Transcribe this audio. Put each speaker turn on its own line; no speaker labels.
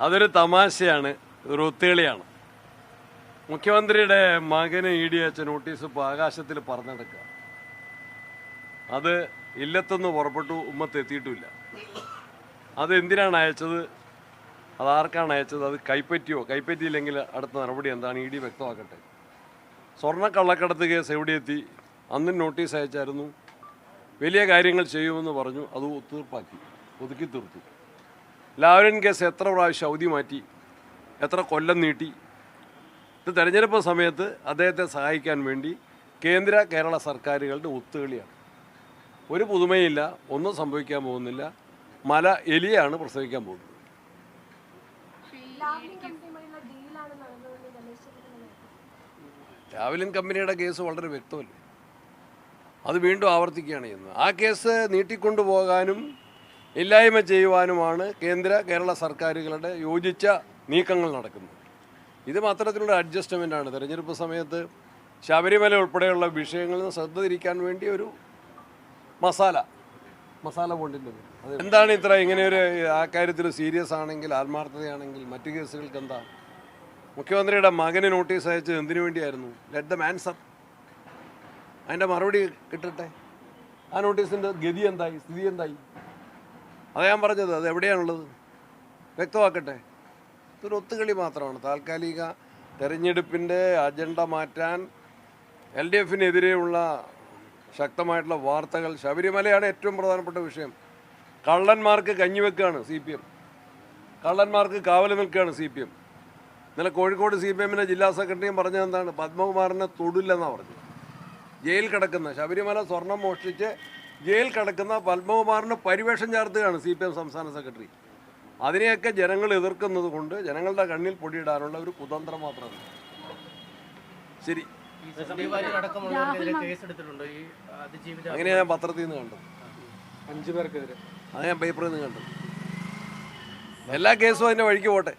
അതൊരു തമാശയാണ് ഒരു മുഖ്യമന്ത്രിയുടെ മകന് ഇ ഡി അയച്ച നോട്ടീസ് ഇപ്പോൾ ആകാശത്തിൽ പറഞ്ഞെടുക്കുക അത് ഇല്ലത്തുനിന്ന് പുറപ്പെട്ടു ഉമ്മത്ത് എത്തിയിട്ടില്ല. അത് എന്തിനാണ് അയച്ചത്? അത് ആർക്കാണ് അയച്ചത്? അത് കൈപ്പറ്റിയോ? കൈപ്പറ്റിയില്ലെങ്കിൽ അടുത്ത നടപടി എന്താണ്? ഇ ഡി വ്യക്തമാക്കട്ടെ. സ്വർണ കള്ളക്കടത്ത് കേസ് എവിടെ എത്തി? അന്നും നോട്ടീസ് അയച്ചായിരുന്നു. വലിയ കാര്യങ്ങൾ ചെയ്യുമെന്ന് പറഞ്ഞു. അത് ഒത്തുതീർപ്പാക്കി. ഒതുക്കി തീർത്തു. ലാവ്ലിൻ കേസ് എത്ര പ്രാവശ്യം അവധി മാറ്റി? എത്ര കൊല്ലം നീട്ടി? ഇത് തെരഞ്ഞെടുപ്പ് സമയത്ത് അദ്ദേഹത്തെ സഹായിക്കാൻ വേണ്ടി കേന്ദ്ര കേരള സർക്കാരുകളുടെ ഒത്തുകളിയാണ്. ഒരു പുതുമയില്ല ഒന്നും സംഭവിക്കാൻ പോകുന്നില്ല. മല എലിയാണ് പ്രസവിക്കാൻ പോകുന്നത്.
ലാവ്ലിൻ
കമ്പനിയുടെ കേസ് വളരെ വ്യക്തമല്ലേ? അത് വീണ്ടും ആവർത്തിക്കുകയാണ് ചെയ്യുന്നത്. ആ കേസ് നീട്ടിക്കൊണ്ടുപോകാനും ഇല്ലായ്മ ചെയ്യുവാനുമാണ് കേന്ദ്ര കേരള സർക്കാരുകളുടെ യോജിച്ച നീക്കങ്ങൾ നടക്കുന്നത്. ഇത് മാത്രത്തിലുള്ള അഡ്ജസ്റ്റ്മെന്റാണ് തിരഞ്ഞെടുപ്പ് സമയത്ത് ശബരിമല ഉൾപ്പെടെയുള്ള വിഷയങ്ങളിൽ നിന്ന് ശ്രദ്ധ തിരിക്കാൻ വേണ്ടി ഒരു മസാല മസാല കൊണ്ടിന്റെ എന്താണ് ഇത്ര ഇങ്ങനെ ഒരു ആ കാര്യത്തിൽ സീരിയസ് ആണെങ്കിൽ ആത്മാർത്ഥതയാണെങ്കിൽ മറ്റു കേസുകൾക്ക് എന്താ? മുഖ്യമന്ത്രിയുടെ മകന് നോട്ടീസ് അയച്ചത് എന്തിനു വേണ്ടിയായിരുന്നു? ലെറ്റ് ദ ആൻസർ അതിന്റെ മറുപടി കിട്ടട്ടെ? ആ നോട്ടീസിന്റെ ഗതി എന്തായി? സ്ഥിതി എന്തായി? അതാ ഞാൻ പറഞ്ഞത് അത് എവിടെയാണുള്ളത്? വ്യക്തമാക്കട്ടെ. ഇതൊരു ഒത്തുകളി മാത്രമാണ്. താൽക്കാലിക തെരഞ്ഞെടുപ്പിന്റെ അജണ്ട മാറ്റാൻ എൽ ഡി എഫിനെതിരെയുള്ള ശക്തമായിട്ടുള്ള വാർത്തകൾ. ശബരിമലയാണ് ഏറ്റവും പ്രധാനപ്പെട്ട വിഷയം. കള്ളന്മാർക്ക് കഞ്ഞിവെക്കുകയാണ് സി പി എം. കള്ളന്മാർക്ക് കാവൽ നിൽക്കുകയാണ് സി പി എം. ഇന്നലെ കോഴിക്കോട് സി പി എമ്മിന്റെ ജില്ലാ സെക്രട്ടറിയും പറഞ്ഞത് എന്താണ്? പത്മകുമാറിനെ തൊടില്ലെന്നാണ് പറഞ്ഞത്. ജയിൽ കിടക്കുന്ന ശബരിമല സ്വർണം മോഷ്ടിച്ച് ജയിൽ കിടക്കുന്ന പത്മകുമാറിന് പരിവേഷം ചേർത്തുകയാണ് സി പി എം സംസ്ഥാന സെക്രട്ടറി. അതിനെയൊക്കെ ജനങ്ങൾ എതിർക്കുന്നത് കൊണ്ട് ജനങ്ങളുടെ കണ്ണിൽ പൊടിയിടാനുള്ള ഒരു കുതന്ത്രം മാത്രമാണ് ശരി. അങ്ങനെ ഞാൻ പത്രത്തിൽ നിന്ന് കണ്ടത്.
അഞ്ചു പേർക്കെതിരെ.
അത് ഞാൻ പേപ്പറിൽ നിന്ന് കണ്ടത്. എല്ലാ കേസും അതിന്റെ വഴിക്ക് പോട്ടെ.